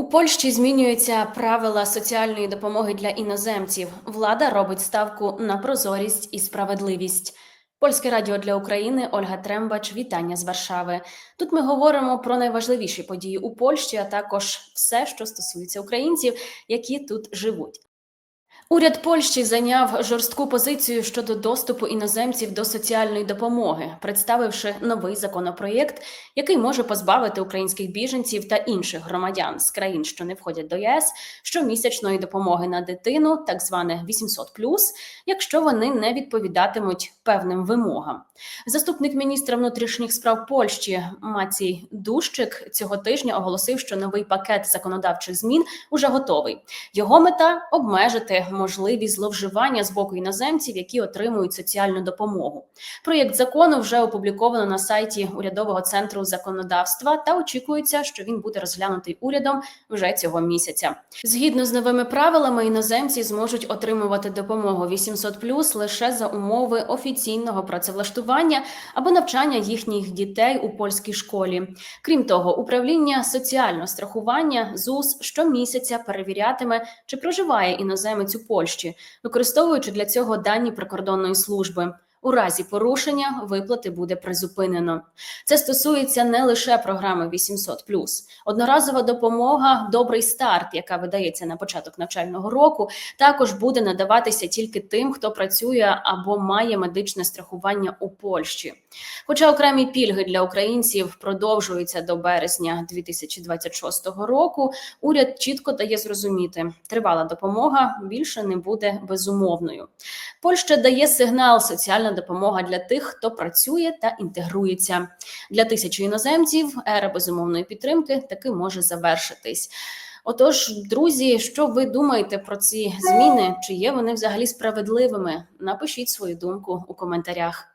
У Польщі змінюються правила соціальної допомоги для іноземців. Влада робить ставку на прозорість і справедливість. Польське радіо для України Ольга Трембач. Вітання з Варшави. Тут ми говоримо про найважливіші події у Польщі, а також все, що стосується українців, які тут живуть. Уряд Польщі зайняв жорстку позицію щодо доступу іноземців до соціальної допомоги, представивши новий законопроєкт, який може позбавити українських біженців та інших громадян з країн, що не входять до ЄС, щомісячної допомоги на дитину, так зване 800+, якщо вони не відповідатимуть певним вимогам. Заступник міністра внутрішніх справ Польщі Мацій Дущик цього тижня оголосив, що новий пакет законодавчих змін уже готовий. Його мета обмежити можливість зловживання з боку іноземців, які отримують соціальну допомогу. Проєкт закону вже опубліковано на сайті урядового центру законодавства та очікується, що він буде розглянутий урядом вже цього місяця. Згідно з новими правилами, іноземці зможуть отримувати допомогу 800+, лише за умови офіційного працевлаштування або навчання їхніх дітей у польській школі. Крім того, управління соціального страхування ЗУС щомісяця перевірятиме, чи проживає іноземець у Польщі, використовуючи для цього дані прикордонної служби. У разі порушення виплати буде призупинено. Це стосується не лише програми 800+. Одноразова допомога Добрий старт, яка видається на початок навчального року, також буде надаватися тільки тим, хто працює або має медичне страхування у Польщі. Хоча окремі пільги для українців продовжуються до березня 2026 року, уряд чітко дає зрозуміти, тривала допомога більше не буде безумовною. Польща дає сигнал соціальна допомога для тих, хто працює та інтегрується. Для тисячі іноземців ера безумовної підтримки таки може завершитись. Отож, друзі, що ви думаєте про ці зміни? Чи є вони взагалі справедливими? Напишіть свою думку у коментарях.